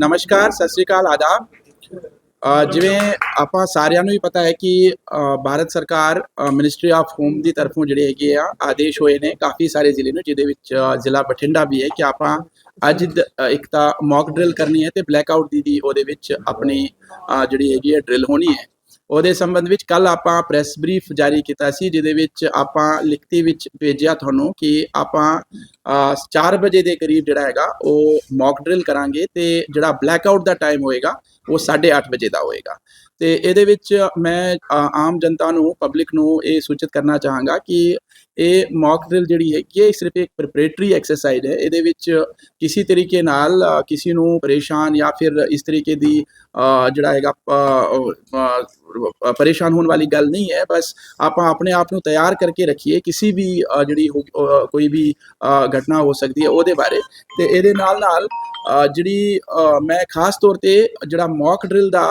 ਨਮਸਕਾਰ, ਸਤਿ ਸ੍ਰੀ ਅਕਾਲ, ਆਦਾਬ। ਜਿਵੇਂ ਆਪਾਂ ਸਾਰਿਆਂ ਨੂੰ ਹੀ ਪਤਾ ਹੈ ਕਿ ਭਾਰਤ ਸਰਕਾਰ ਮਿਨਿਸਟਰੀ ਆਫ ਹੋਮ ਦੀ ਤਰਫੋਂ ਜਿਹੜੇ ਹੈਗੇ ਆ, ਆਦੇਸ਼ ਹੋਏ ਨੇ ਕਾਫੀ ਸਾਰੇ ਜ਼ਿਲ੍ਹੇ ਨੂੰ, ਜਿਹਦੇ ਵਿੱਚ ਜ਼ਿਲ੍ਹਾ ਬਠਿੰਡਾ ਵੀ ਹੈ ਕਿ ਆਪਾਂ ਅੱਜ ਇੱਕ ਤਾਂ ਮੌਕ ਡਰਿਲ ਕਰਨੀ ਹੈ ਤੇ ਬਲੈਕ ਆਊਟ ਦੀ ਵੀ ਉਹਦੇ ਵਿੱਚ ਆਪਣੀ ਜਿਹੜੀ ਹੈਗੀ ਹੈ ਡਰਿਲ ਹੋਣੀ ਹੈ। ਉਹਦੇ ਸੰਬੰਧ ਵਿੱਚ ਕੱਲ ਆਪਾਂ ਪ੍ਰੈਸ ਬਰੀਫ ਜਾਰੀ ਕੀਤਾ ਸੀ, ਜਿਹਦੇ ਵਿੱਚ ਆਪਾਂ ਲਿਖਤੀ ਵਿੱਚ ਭੇਜਿਆ ਤੁਹਾਨੂੰ ਕਿ ਆਪਾਂ 4 ਵਜੇ ਦੇ ਕਰੀਬ ਜਿਹੜਾ ਹੈਗਾ ਉਹ ਮੌਕ ਡਰਿਲ ਕਰਾਂਗੇ ਤੇ ਜਿਹੜਾ ਬਲੈਕ ਆਊਟ ਦਾ ਟਾਈਮ ਹੋਏਗਾ ਉਹ 8:30 ਵਜੇ ਦਾ ਹੋਏਗਾ। ਤੇ ਇਹਦੇ ਵਿੱਚ ਮੈਂ ਆਮ ਜਨਤਾ ਨੂੰ ਪਬਲਿਕ ਨੂੰ ਇਹ ਸੂਚਿਤ ਕਰਨਾ ਚਾਹਾਂਗਾ ਕਿ ਇਹ ਮੌਕ ਡਰਿਲ ਜਿਹੜੀ ਹੈ ਇਹ ਸਿਰਫ ਇੱਕ ਪ੍ਰੀਪਰੇਟਰੀ ਐਕਸਰਸਾਈਜ਼ ਹੈ। ਇਹਦੇ ਵਿੱਚ ਕਿਸੇ ਤਰੀਕੇ ਨਾਲ ਕਿਸੇ ਨੂੰ ਪਰੇਸ਼ਾਨ ਜਾਂ ਫਿਰ ਇਸ ਤਰੀਕੇ ਦੀ ਜਿਹੜਾ ਹੈਗਾ ਪਰੇਸ਼ਾਨ ਹੋਣ ਵਾਲੀ ਗੱਲ ਨਹੀਂ ਹੈ। ਬਸ ਆਪਾਂ ਆਪਣੇ ਆਪ ਨੂੰ ਤਿਆਰ ਕਰਕੇ ਰੱਖੀਏ। ਕਿਸੇ ਵੀ ਜਿਹੜੀ ਹੋ- ਅ, ਕੋਈ ਵੀ ਅ, ਘਟਨਾ ਹੋ ਸਕਦੀ ਹੈ ਉਹਦੇ ਬਾਰੇ। ਤੇ ਇਹਦੇ ਨਾਲ ਨਾਲ ਜਿਹੜੀ ਮੈਂ ਖਾਸ ਤੌਰ ਤੇ ਜਿਹੜਾ ਮੌਕ ਡਰਿਲ ਦਾ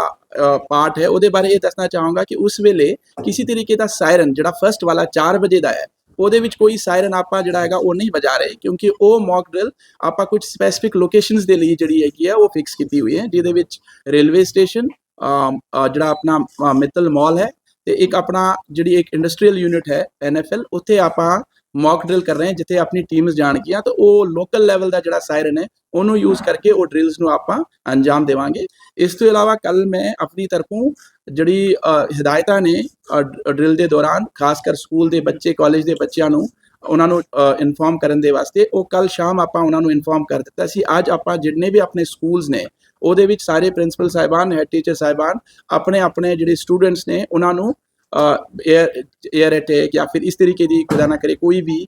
ਪਾਰਟ ਹੈ ਉਹਦੇ ਬਾਰੇ ਇਹ ਦੱਸਣਾ ਚਾਹਾਂਗਾ ਕਿ ਉਸ ਵੇਲੇ ਕਿਸੇ ਤਰੀਕੇ ਦਾ ਸਾਇਰਨ ਜਿਹੜਾ ਫਰਸਟ ਵਾਲਾ 4 ਵਜੇ ਦਾ ਹੈ ਉਹਦੇ ਵਿੱਚ ਕੋਈ ਸਾਇਰਨ ਆਪਾਂ ਜਿਹੜਾ ਹੈਗਾ ਉਹ ਨਹੀਂ ਵਜਾ ਰਹੇ ਕਿਉਂਕਿ ਉਹ ਮੌਕ ਡਰਿਲ ਆਪਾਂ ਕੁਝ ਸਪੈਸੀਫਿਕ ਲੋਕੇਸ਼ਨਸ ਦੇ ਲਈ ਜਿਹੜੀ ਹੈਗੀ ਹੈ ਉਹ ਫਿਕਸ ਕੀਤੀ ਹੋਈ ਹੈ ਜਿਹਦੇ ਵਿੱਚ ਰੇਲਵੇ ਸਟੇਸ਼ਨ ਜਿਹੜਾ ਆਪਣਾ ਮਿੱਤਲ ਮਾਲ ਹੈ ਤੇ ਇੱਕ ਆਪਣਾ ਜਿਹੜੀ ਇੱਕ ਇੰਡਸਟਰੀਅਲ ਯੂਨਿਟ ਹੈ ਐਨਐਫਐਲ ਉੱਥੇ ਆਪਾਂ ਮੌਕ ਡਰਿਲ ਕਰ ਰਹੇ ਹਾਂ ਜਿੱਥੇ ਆਪਣੀ ਟੀਮਸ ਜਾਣਗੀਆਂ ਤਾਂ ਉਹ ਲੋਕਲ ਲੈਵਲ ਦਾ ਜਿਹੜਾ ਸਾਇਰਨ ਹੈ ਉਹਨੂੰ ਯੂਜ਼ ਕਰਕੇ ਉਹ ਡਰਿਲਸ ਨੂੰ ਆਪਾਂ ਅੰਜਾਮ ਦੇਵਾਂਗੇ। ਇਸ ਤੋਂ ਇਲਾਵਾ ਕੱਲ ਮੈਂ ਆਪਣੀ ਤਰਫੋਂ ਜਿਹੜੀ ਅ, ਹਦਾਇਤਾਂ ਨੇ ਡਰਿਲ ਦੇ ਦੌਰਾਨ ਖਾਸ ਕਰ ਸਕੂਲ ਦੇ ਬੱਚੇ ਕਾਲਜ ਦੇ ਬੱਚਿਆਂ ਨੂੰ ਉਹਨਾਂ ਨੂੰ ਇਨਫੋਰਮ ਕਰਨ ਦੇ ਵਾਸਤੇ ਉਹ ਕੱਲ ਸ਼ਾਮ ਆਪਾਂ ਉਹਨਾਂ ਨੂੰ ਇਨਫੋਰਮ ਕਰ ਦਿੱਤਾ ਸੀ। ਅੱਜ ਆਪਾਂ ਜਿੰਨੇ ਵੀ ਆਪਣੇ ਸਕੂਲਸ ਨੇ ਉਹਦੇ ਵਿੱਚ ਸਾਰੇ ਪ੍ਰਿੰਸੀਪਲ ਸਾਹਿਬਾਨ ਹੈਡ ਟੀਚਰ ਸਾਹਿਬਾਨ ਆਪਣੇ ਆਪਣੇ ਜਿਹੜੇ ਸਟੂਡੈਂਟਸ ਨੇ ਉਹਨਾਂ ਨੂੰ 에ਅਰ 에ਅਰ ਅਟੈਕ ਜਾਂ ਫਿਰ ਇਸ ਤਰੀਕੇ ਦੀ ਖੁਦਾ ਨਾ ਕਰੇ, ਕੋਈ ਵੀ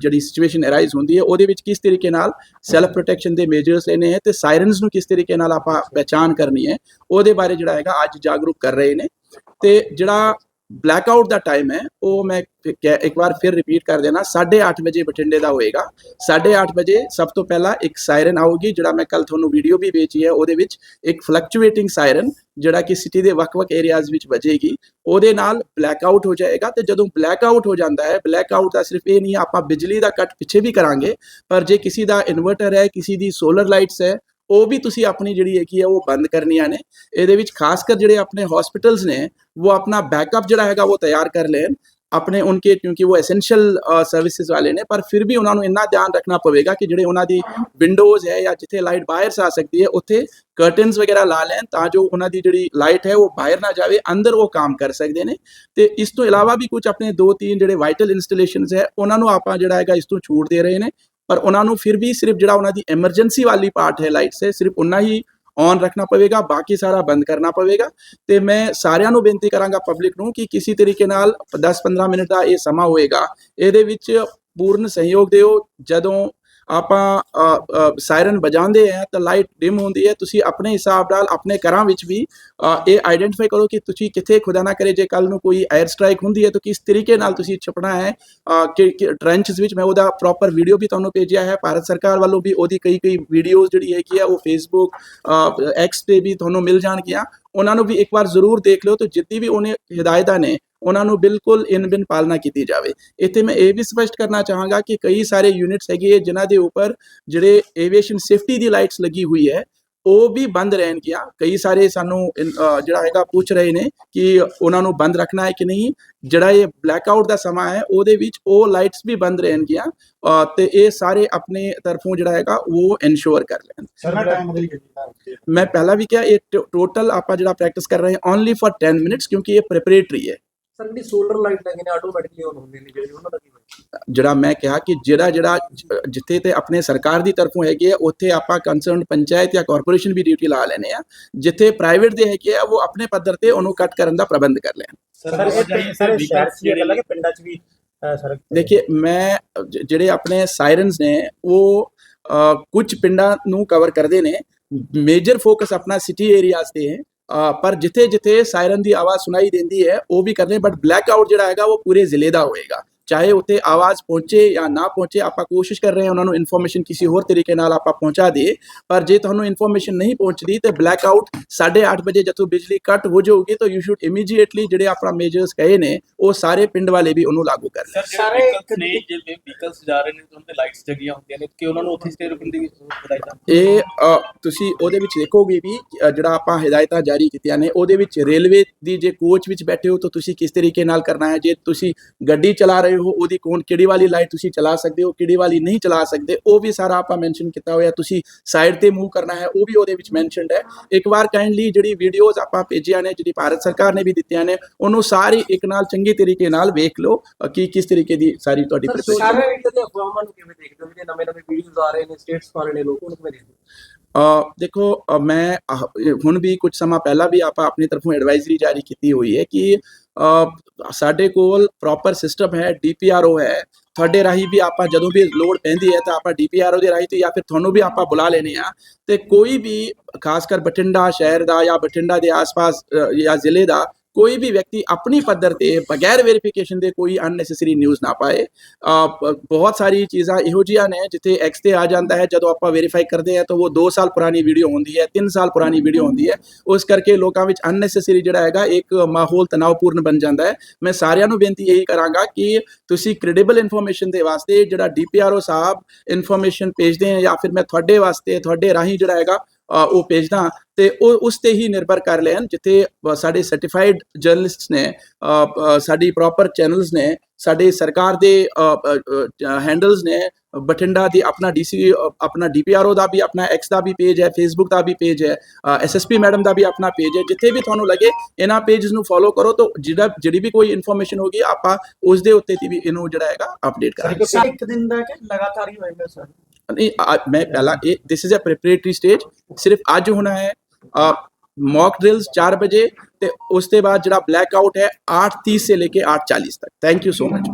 ਜਿਹੜੀ ਸਿਚੁਏਸ਼ਨ ਅਰਾਈਜ਼ ਹੁੰਦੀ ਹੈ, ਉਹਦੇ ਵਿੱਚ ਕਿਸ ਤਰੀਕੇ ਨਾਲ ਸੈਲਫ ਪ੍ਰੋਟੈਕਸ਼ਨ ਦੇ ਮੇਜਰਸ ਲੈਣੇ ਹੈ ਤੇ ਸਾਇਰਨਸ ਨੂੰ ਕਿਸ ਤਰੀਕੇ ਨਾਲ ਆਪਾਂ ਪਹਿਚਾਨ ਕਰਨੀ ਹੈ, ਉਹਦੇ ਬਾਰੇ ਜਿਹੜਾ ਹੈਗਾ ਅੱਜ ਜਾਗਰੂਕ ਕਰ ਰਹੇ ਨੇ। ਤੇ ਜਿਹੜਾ ਬਲੈਕ ਆਊਟ ਦਾ ਟਾਈਮ ਹੈ ਉਹ ਮੈਂ ਕਹਿ- ਇੱਕ ਵਾਰ ਫਿਰ ਰਿਪੀਟ ਕਰ ਦੇਣਾ 8:30 ਵਜੇ ਬਠਿੰਡੇ ਦਾ ਹੋਏਗਾ। 8:30 ਵਜੇ ਸਭ ਤੋਂ ਪਹਿਲਾਂ ਇੱਕ ਸਾਇਰਨ ਆਊਗੀ ਜਿਹੜਾ ਮੈਂ ਕੱਲ ਤੁਹਾਨੂੰ ਵੀਡੀਓ ਵੀ ਵੇਚੀ ਹੈ ਉਹਦੇ ਵਿੱਚ ਇੱਕ ਫਲਕਚੁਏਟਿੰਗ ਸਾਇਰਨ ਜਿਹੜਾ ਕਿ ਸਿਟੀ ਦੇ ਵੱਖ-ਵੱਖ ਏਰੀਆਜ਼ ਵਿੱਚ ਵੱਜੇਗੀ। ਉਹਦੇ ਨਾਲ ਬਲੈਕ ਆਊਟ ਹੋ ਜਾਏਗਾ ਤੇ ਜਦੋਂ ਬਲੈਕ ਆਊਟ ਹੋ ਜਾਂਦਾ ਹੈ ਬਲੈਕ ਆਊਟ ਦਾ ਸਿਰਫ ਇਹ ਨਹੀਂ ਹੈ, ਆਪਾਂ ਬਿਜਲੀ ਦਾ ਕੱਟ ਪਿੱਛੇ ਵੀ ਕਰਾਂਗੇ ਪਰ ਜੇ ਕਿਸੇ ਦਾ ਇਨਵਰਟਰ ਹੈ ਕਿਸੇ ਦੀ ਸੋਲਰ ਲਾਈਟਸ ਹੈ ਉਹ ਵੀ ਤੁਸੀਂ ਆਪਣੀ ਜਿਹੜੀ ਹੈਗੀ ਹੈ ਉਹ ਬੰਦ ਕਰਨੀਆਂ ਨੇ। ਇਹਦੇ ਵਿੱਚ ਖਾਸ ਕਰ ਜਿਹੜੇ ਆਪਣੇ ਹਸਪੀਟਲਸ ਨੇ, ਉਹ ਆਪਣਾ ਬੈਕਅਪ ਜਿਹੜਾ ਹੈਗਾ, ਉਹ ਤਿਆਰ ਕਰ ਲੈਣ। ਆਪਣੇ ਉਨਕੇ, ਕਿਉਂਕਿ ਉਹ ਐਸੈਂਸ਼ੀਅਲ ਸਰਵਿਸਿਜ਼ ਵਾਲੇ ਨੇ, ਪਰ ਫਿਰ ਵੀ ਉਹਨਾਂ ਨੂੰ ਇੰਨਾ ਧਿਆਨ ਰੱਖਣਾ ਪਵੇਗਾ ਕਿ ਜਿਹੜੇ ਉਹਨਾਂ ਦੀ ਵਿੰਡੋਜ਼ ਹੈ ਜਾਂ ਜਿੱਥੇ ਲਾਈਟ ਬਾਹਰ ਆ ਸਕਦੀ ਹੈ, ਉੱਥੇ ਕਰਟਨਸ ਵਗੈਰਾ ਲਾ ਲੈਣ ਤਾਂ ਜੋ ਉਹਨਾਂ ਦੀ ਜਿਹੜੀ ਲਾਈਟ ਹੈ, ਉਹ ਬਾਹਰ ਨਾ ਜਾਵੇ, ਅੰਦਰ ਉਹ ਕੰਮ ਕਰ ਸਕਦੇ ਨੇ। ਤੇ ਇਸ ਤੋਂ ਇਲਾਵਾ ਵੀ ਕੁਝ ਆਪਣੇ ਦੋ ਤਿੰਨ ਜਿਹੜੇ ਵਾਈਟਲ ਇੰਸਟਾਲੇਸ਼ਨਸ ਹੈ, ਉਹਨਾਂ ਨੂੰ ਆਪਾਂ ਜਿਹੜਾ ਹੈਗਾ, ਇਸ ਤੋਂ ਛੂਟ ਦੇ ਰਹੇ ਨੇ। ਪਰ ਉਹਨਾਂ ਨੂੰ ਫਿਰ ਵੀ ਸਿਰਫ ਜਿਹੜਾ ਉਹਨਾਂ ਦੀ ਐਮਰਜੈਂਸੀ ਵਾਲੀ ਪਾਰਟ ਹੈ ਲਾਈਟਸ ਹੈ ਸਿਰਫ ਉਹਨਾਂ ਹੀ ਔਨ ਰੱਖਣਾ ਪਵੇਗਾ, ਬਾਕੀ ਸਾਰਾ ਬੰਦ ਕਰਨਾ ਪਵੇਗਾ। ਤੇ ਮੈਂ ਸਾਰਿਆਂ ਨੂੰ ਬੇਨਤੀ ਕਰਾਂਗਾ ਪਬਲਿਕ ਨੂੰ ਕਿ ਕਿਸੇ ਤਰੀਕੇ ਨਾਲ 10-15 ਮਿੰਟ ਦਾ ਇਹ ਸਮਾਂ ਹੋਏਗਾ, ਇਹਦੇ ਵਿੱਚ ਪੂਰਨ ਸਹਿਯੋਗ ਦਿਓ। ਜਦੋਂ ਆਪਾਂ ਸਾਇਰਨ ਵਜਾਉਂਦੇ ਆ ਤਾਂ ਲਾਈਟ ਡਿਮ ਹੁੰਦੀ ਹੈ, ਤੁਸੀਂ ਆਪਣੇ ਹਿਸਾਬ ਨਾਲ ਆਪਣੇ ਘਰਾਂ ਵਿੱਚ ਵੀ ਇਹ ਆਈਡੈਂਟੀਫਾਈ ਕਰੋ ਕਿ ਤੁਸੀਂ ਕਿੱਥੇ ਖੁਦਾ ਨਾ ਕਰੇ ਜੇ ਕੱਲ ਨੂੰ ਕੋਈ 에ਅਰ ਸਟ੍ਰਾਈਕ ਹੁੰਦੀ ਹੈ ਤਾਂ ਕਿਸ ਤਰੀਕੇ ਨਾਲ ਤੁਸੀਂ ਛਪਣਾ ਹੈ ਕਿ ਕਿ ਟ੍ਰੈਂਚਸ ਵਿੱਚ ਮੈਂ ਉਹਦਾ ਪ੍ਰੋਪਰ ਵੀਡੀਓ ਵੀ ਤੁਹਾਨੂੰ ਭੇਜਿਆ ਹੈ, ਭਾਰਤ ਸਰਕਾਰ ਵੱਲੋਂ ਵੀ ਉਹਦੀ ਕਈ ਕਈ ਵੀਡੀਓਜ਼ ਜਿਹੜੀ ਹੈਗੀ ਆ ਉਹ ਫੇਸਬੁੱਕ ਐਕਸ ਤੇ ਵੀ ਤੁਹਾਨੂੰ ਮਿਲ ਜਾਣਗੀਆਂ। ਉਹਨਾਂ ਨੂੰ ਵੀ ਇੱਕ ਵਾਰ ਜ਼ਰੂਰ ਦੇਖ ਲਿਓ ਤੇ ਜਿੱਤੀ ਵੀ ਉਹਨੇ ਹਦਾਇਤਾਂ ਨੇ ਉਹਨਾਂ ਨੂੰ ਬਿਲਕੁਲ ਇਨ ਬਿਨ ਪਾਲਣਾ ਕੀਤੀ ਜਾਵੇ। ਇੱਥੇ ਮੈਂ ਇਹ ਵੀ ਸਪਸ਼ਟ ਕਰਨਾ ਚਾਹਾਂਗਾ ਕਿ ਕਈ ਸਾਰੇ ਯੂਨਿਟਸ ਹੈਗੇ ਜਿਨ੍ਹਾਂ ਦੇ ਉੱਪਰ ਜਿਹੜੇ ਏਵੀਏਸ਼ਨ ਸੇਫਟੀ ਦੀ ਲਾਈਟਸ ਲੱਗੀ ਹੋਈ ਹੈ ਉਹ ਵੀ ਬੰਦ ਰਹਿਣਗੀਆਂ ਕਈ ਸਾਰੇ ਸਾਨੂੰ ਜਿਹੜਾ ਹੈਗਾ ਪੁੱਛ ਰਹੇ ਨੇ ਕਿ ਉਹਨਾਂ ਨੂੰ ਬੰਦ ਰੱਖਣਾ ਹੈ ਕਿ ਨਹੀਂ। ਜਿਹੜਾ ਇਹ ਬਲੈਕ ਆਊਟ ਦਾ ਸਮਾਂ ਹੈ ਉਹਦੇ ਵਿੱਚ ਉਹ ਲਾਈਟਸ ਵੀ ਬੰਦ ਰਹਿਣਗੀਆਂ ਤੇ ਇਹ ਸਾਰੇ ਆਪਣੇ ਤਰਫੋਂ ਜਿਹੜਾ ਹੈਗਾ ਉਹ ਇਨਸ਼ੋਰ ਕਰ ਲੈਣ। ਮੈਂ ਪਹਿਲਾਂ ਵੀ ਕਿਹਾ ਇਹ ਟੋਟਲ ਆਪਾਂ ਜਿਹੜਾ ਪ੍ਰੈਕਟਿਸ ਕਰ ਰਹੇ ਹਾਂ ਓਨਲੀ ਫॉर 10 ਮਿੰਟਸ ਕਿਉਂਕਿ ਇਹ ਪ੍ਰੀਪਰੇਟਰੀ ਹੈ। ਸਰ ਜਿਹੜੀ ਸੋਲਰ ਲਾਈਟ ਲੱਗੇ ਨੇ ਆਟੋਮੈਟਿਕਲੀ ਆਨ ਹੁੰਦੇ ਨੇ ਜਿਹੜੇ ਉਹਨਾਂ ਦਾ ਕੀ ਹੋਇਆ ਜਿਹੜਾ ਮੈਂ ਕਿਹਾ ਕਿ ਜਿਹੜਾ ਜਿਹੜਾ ਜਿੱਥੇ ਤੇ ਆਪਣੇ ਸਰਕਾਰ ਦੀ ਤਰਫੋਂ ਹੈਗੇ ਆ ਉੱਥੇ ਆਪਾਂ ਕੰਸਰਨ ਪੰਚਾਇਤ ਜਾਂ ਕਾਰਪੋਰੇਸ਼ਨ ਵੀ ਡਿਊਟੀ ਲਾ ਲੈਣੇ ਆ ਜਿੱਥੇ ਪ੍ਰਾਈਵੇਟ ਦੇ ਹੈਗੇ ਆ ਉਹ ਆਪਣੇ ਪੱਧਰ ਤੇ ਉਹਨੂੰ ਕੱਟ ਕਰਨ ਦਾ ਪ੍ਰਬੰਧ ਕਰ ਲੈਣ। ਸਰ ਇਹ ਸਾਰੇ ਸ਼ਹਿਰ ਚ ਇਹ ਲੱਗੇ ਪਿੰਡਾਂ ਚ ਵੀ ਸਰ। ਦੇਖਿਏ ਮੈਂ ਜਿਹੜੇ ਆਪਣੇ ਸਾਇਰਨਸ ਨੇ ਉਹ ਕੁਝ ਪਿੰਡਾਂ ਨੂੰ ਕਵਰ ਕਰਦੇ ਨੇ। ਮੇਜਰ ਫੋਕਸ ਆਪਣਾ ਸਿਟੀ ਏਰੀਆਜ਼ ਤੇ ਹੈ। ਪਰ ਜਿੱਥੇ ਜਿੱਥੇ ਸਾਇਰਨ ਦੀ ਆਵਾਜ਼ ਸੁਣਾਈ ਦਿੰਦੀ ਹੈ, ਉਹ ਵੀ ਕਰਦੇ ਬਟ ਬਲੈਕ ਆਊਟ ਜਿਹੜਾ ਹੈਗਾ, ਉਹ ਪੂਰੇ ਜ਼ਿਲ੍ਹੇ ਦਾ ਹੋਏਗਾ। ਚਾਹੇ ਉੱਥੇ ਆਵਾਜ਼ ਪਹੁੰਚੇ ਜਾਂ ਨਾ ਪਹੁੰਚੇ ਆਪਾਂ ਕੋਸ਼ਿਸ਼ ਕਰ ਰਹੇ ਹਾਂ ਉਹਨਾਂ ਨੂੰ ਇਨਫੋਰਮੇਸ਼ਨ ਕਿਸੇ ਹੋਰ ਤਰੀਕੇ ਨਾਲ ਆਪਾਂ ਪਹੁੰਚਾ ਦਈਏ। ਪਰ ਜੇ ਤੁਹਾਨੂੰ ਇਨਫੋਰਮੇਸ਼ਨ ਨਹੀਂ ਪਹੁੰਚਦੀ ਤੇ ਬਲੈਕ ਆਊਟ 8:30 ਵਜੇ ਜਦੋਂ ਬਿਜਲੀ ਕੱਟ ਹੋ ਜਾਊਗੀ ਤਾਂ ਯੂ ਸ਼ੁਡ ਇਮੀਡੀਏਟਲੀ ਜਿਹੜੇ ਆਪਣਾ ਮੇਜਰਸ ਕਹੇ ਨੇ ਉਹ ਸਾਰੇ ਪਿੰਡ ਵਾਲੇ ਵੀ ਉਹਨੂੰ ਲਾਗੂ ਕਰ ਲੈਣ। ਸਰ ਨੇ ਜਿਵੇਂ ਵਹੀਕਲਸ ਜਾ ਰਹੇ ਨੇ ਉਹਨਾਂ ਤੇ ਲਾਈਟਸ ਜਗੀਆਂ ਹੁੰਦੀਆਂ ਨੇ ਕਿ ਉਹਨਾਂ ਨੂੰ ਉੱਥੇ ਸਟੇ ਰੁਕਣ ਦੀ ਹਦਾਇਤਾਂ ਇਹ ਤੁਸੀਂ ਉਹਦੇ ਵਿੱਚ ਦੇਖੋਗੇ ਵੀ ਜਿਹੜਾ ਆਪਾਂ ਹਦਾਇਤਾਂ ਜਾਰੀ ਕੀਤੀਆਂ ਨੇ ਉਹਦੇ ਵਿੱਚ ਰੇਲਵੇ ਦੀ ਜੇ ਕੋਚ ਵਿੱਚ ਬੈਠੇ ਹੋ ਤਾਂ ਤੁਸੀਂ ਕਿਸ ਤਰੀਕੇ ਨਾਲ ਕਰਨਾ ਹੈ? ਜੇ ਤੁਸੀਂ ਗੱਡੀ ਚਲਾ ਰਹੇ ਹੋ ਉਹਦੀ ਕੌਣ ਕਿਹੜੀ ਵਾਲੀ ਲਾਈਟ ਤੁਸੀਂ ਚਲਾ ਸਕਦੇ ਹੋ ਕਿਹੜੀ ਵਾਲੀ ਨਹੀਂ ਚਲਾ ਸਕਦੇ ਉਹ ਵੀ ਸਾਰਾ ਆਪਾਂ ਮੈਂਸ਼ਨ ਕੀਤਾ ਹੋਇਆ ਤੁਸੀਂ ਸਾਈਡ ਤੇ ਮੂਵ ਕਰਨਾ ਹੈ ਉਹ ਵੀ ਉਹਦੇ ਵਿੱਚ ਮੈਂਸ਼ਨਡ ਹੈ। ਇੱਕ ਵਾਰ ਕਾਈਂਡਲੀ ਜਿਹੜੀ ਵੀਡੀਓਜ਼ ਆਪਾਂ ਭੇਜੀਆਂ ਨੇ ਜਿਹੜੀ ਭਾਰਤ ਸਰਕਾਰ ਨੇ ਵੀ ਦਿੱਤੀਆਂ ਨੇ ਉਹਨੂੰ ਸਾਰੀ ਇੱਕ ਨਾਲ ਚੰਗੀ ਤਰੀਕੇ ਨਾਲ ਵੇਖ ਲਓ ਕਿ ਕਿਸ ਤਰੀਕੇ ਦੀ ਸਾਰੀ ਤੁਹਾਡੀ ਸਰ preparation ਸੋਸ਼ਲ ਮੀਡੀਆ ਤੇ ਅਫਵਾਹਾਂ ਨੂੰ ਕਿਵੇਂ ਦੇਖਦੇ ਹੋ? ਜਿਹੜੇ ਨਵੇਂ ਨਵੇਂ ਵੀਡੀਓਜ਼ ਆ ਰਹੇ ਨੇ ਸਟੇਟਸ ਰਹੇ ਨੇ ਲੋਕ ਉਹਨੂੰ ਕਿਵੇਂ ਦੇਖਦੇ ਹੋ? ਦੇਖੋ ਮੈਂ ਹੁਣ ਵੀ ਕੁਝ ਸਮਾਂ ਪਹਿਲਾਂ ਵੀ ਆਪਾਂ ਆਪਣੀ ਤਰਫੋਂ ਐਡਵਾਈਜ਼ਰੀ ਜਾਰੀ ਕੀਤੀ ਹੋਈ ਹੈ ਕਿ ਸਾਡੇ ਕੋਲ ਪ੍ਰੋਪਰ ਸਿਸਟਮ ਹੈ ਡੀਪੀਆਰਓ ਹੈ। ਤੁਹਾਡੇ ਰਾਹੀਂ ਵੀ ਆਪਾਂ ਜਦੋਂ ਵੀ ਲੋਡ ਪੈਂਦੀ ਹੈ ਤਾਂ ਆਪਾਂ ਡੀਪੀਆਰਓ ਦੇ ਰਾਹੀਂ ਤੇ ਜਾਂ ਫਿਰ ਤੁਹਾਨੂੰ ਵੀ ਆਪਾਂ ਬੁਲਾ ਲੈਨੇ ਆ ਤੇ ਕੋਈ ਵੀ, ਖਾਸ ਕਰ ਬਠਿੰਡਾ ਸ਼ਹਿਰ ਦਾ ਜਾਂ ਬਠਿੰਡਾ ਦੇ ਆਸ-ਪਾਸ ਜਾਂ ਜ਼ਿਲ੍ਹੇ ਦਾ ਕੋਈ ਵੀ ਵਿਅਕਤੀ ਆਪਣੀ ਪੱਧਰ ਤੇ ਬਗੈਰ ਵੈਰੀਫਿਕੇਸ਼ਨ ਦੇ ਕੋਈ ਅਨਨੈਸੈਸਰੀ ਨਿਊਜ਼ ਨਾ ਪਾਏ ਬਹੁਤ ਸਾਰੀ ਚੀਜ਼ਾਂ ਇਹੋ ਜਿਹੀਆਂ ਨੇ ਜਿੱਥੇ ਐਕਸ ਤੇ ਆ ਜਾਂਦਾ ਹੈ, ਜਦੋਂ ਆਪਾਂ ਵੈਰੀਫਾਈ ਕਰਦੇ ਹਾਂ ਤਾਂ ਉਹ 2 ਸਾਲ ਪੁਰਾਣੀ ਵੀਡੀਓ ਹੁੰਦੀ ਹੈ 3 ਸਾਲ ਪੁਰਾਣੀ ਵੀਡੀਓ ਹੁੰਦੀ ਹੈ, ਉਸ ਕਰਕੇ ਲੋਕਾਂ ਵਿੱਚ ਅਨਨੈਸੈਸਰੀ ਜਿਹੜਾ ਹੈਗਾ ਇੱਕ ਮਾਹੌਲ ਤਣਾਅਪੂਰਨ ਬਣ ਜਾਂਦਾ ਹੈ। ਮੈਂ ਸਾਰਿਆਂ ਨੂੰ ਬੇਨਤੀ ਇਹੀ ਕਰਾਂਗਾ ਕਿ ਤੁਸੀਂ ਕ੍ਰੈਡੀਬਲ ਇਨਫੋਰਮੇਸ਼ਨ ਦੇ ਵਾਸਤੇ ਜਿਹੜਾ ਡੀਪੀਆਰਓ ਸਾਹਿਬ ਇਨਫੋਰਮੇਸ਼ਨ ਭੇਜਦੇ ਆ ਜਾਂ ਫਿਰ ਮੈਂ ਤੁਹਾਡੇ ਵਾਸਤੇ, ਤੁਹਾਡੇ ਰਾਹੀਂ ਜਿਹੜਾ ਹੈਗਾ ਉਹ ਭੇਜਦਾ ਤੇ ਉਹ ਉਸ ਤੇ ਹੀ ਨਿਰਭਰ ਕਰ ਲੈਣ ਜਿੱਥੇ ਸਾਡੇ ਸਰਟੀਫਾਈਡ ਜਰਨਲਿਸਟਸ ਨੇ ਸਾਡੀ ਪ੍ਰੋਪਰ ਚੈਨਲਸ ਨੇ, ਸਾਡੇ ਸਰਕਾਰ ਦੇ ਹੈਂਡਲਸ ਨੇ, ਬਠਿੰਡਾ ਦੀ ਆਪਣਾ ਡੀਸੀ ਆਪਣਾ ਡੀਪੀਆਰਓ ਦਾ ਵੀ ਆਪਣਾ ਐਕਸ ਦਾ ਵੀ ਪੇਜ ਹੈ ਫੇਸਬੁੱਕ ਦਾ ਵੀ ਪੇਜ ਹੈ ਐਸਐਸਪੀ ਮੈਡਮ ਦਾ ਵੀ ਆਪਣਾ ਪੇਜ ਹੈ, ਜਿੱਥੇ ਵੀ ਤੁਹਾਨੂੰ ਲੱਗੇ ਇਹਨਾਂ ਪੇਜਸ ਨੂੰ ਫੋਲੋ ਕਰੋ ਤਾਂ ਜਿਹੜਾ, ਜਿਹੜੀ ਵੀ ਕੋਈ ਇਨਫੋਰਮੇਸ਼ਨ ਹੋਗੀ, ਆਪਾਂ ਉਸ ਦੇ ਉੱਤੇ ਵੀ ਇਹਨੂੰ ਜਿਹੜਾ ਹੈਗਾ ਅਪਡੇਟ ਕਰਾਂਗੇ। ਇੱਕ ਦਿਨ ਦਾ ਕਿ ਲਗਾਤਾਰ ਹੀ ਹੋਏਗਾ ਸਰ? ਨਹੀਂ ਆ- ਮੈਂ ਪਹਿਲਾਂ ਇਹ this is a preparatory stage ਸਿਰਫ ਅੱਜ ਹੋਣਾ ਹੈ ਮੌਕ ਡ੍ਰਿਲਸ 4 ਵਜੇ ਤੇ ਉਸ ਤੋਂ ਬਾਅਦ ਜਿਹੜਾ ਬਲੈਕ ਆਊਟ ਹੈ 8:30 से लेके 8:40 तक थैंक यू सो मच